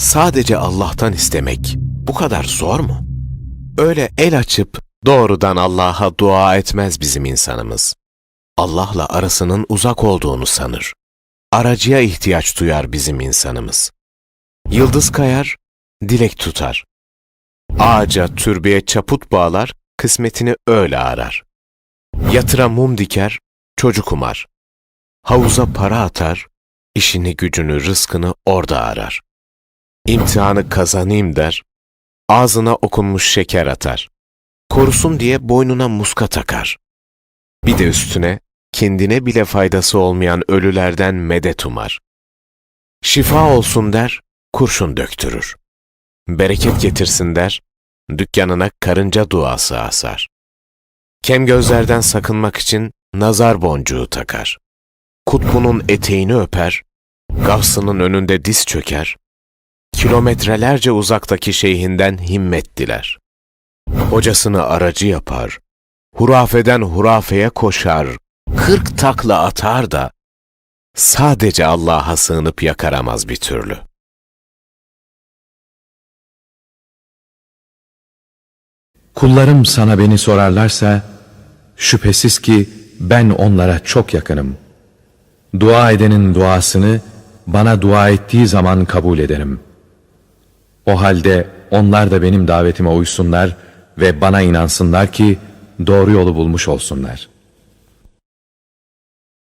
Sadece Allah'tan istemek bu kadar zor mu? Öyle el açıp doğrudan Allah'a dua etmez bizim insanımız. Allah'la arasının uzak olduğunu sanır. Aracıya ihtiyaç duyar bizim insanımız. Yıldız kayar, dilek tutar. Ağaca, türbeye çaput bağlar, kısmetini öyle arar. Yatıra mum diker, çocuk umar. Havuza para atar, işini gücünü, rızkını orada arar. İmtihanı kazanayım der, ağzına okunmuş şeker atar. Korusun diye boynuna muska takar. Bir de üstüne kendine bile faydası olmayan ölülerden medet umar. Şifa olsun der, kurşun döktürür. Bereket getirsin der, dükkanına karınca duası asar. Kem gözlerden sakınmak için nazar boncuğu takar. Kutbunun eteğini öper, gavsının önünde diz çöker, kilometrelerce uzaktaki şeyhinden himmet diler. Hocasını aracı yapar, hurafeden hurafeye koşar, kırk takla atar da, sadece Allah'a sığınıp yakaramaz bir türlü. Kullarım sana beni sorarlarsa, şüphesiz ki ben onlara çok yakınım. Dua edenin duasını bana dua ettiği zaman kabul ederim. O halde onlar da benim davetime uysunlar ve bana inansınlar ki doğru yolu bulmuş olsunlar.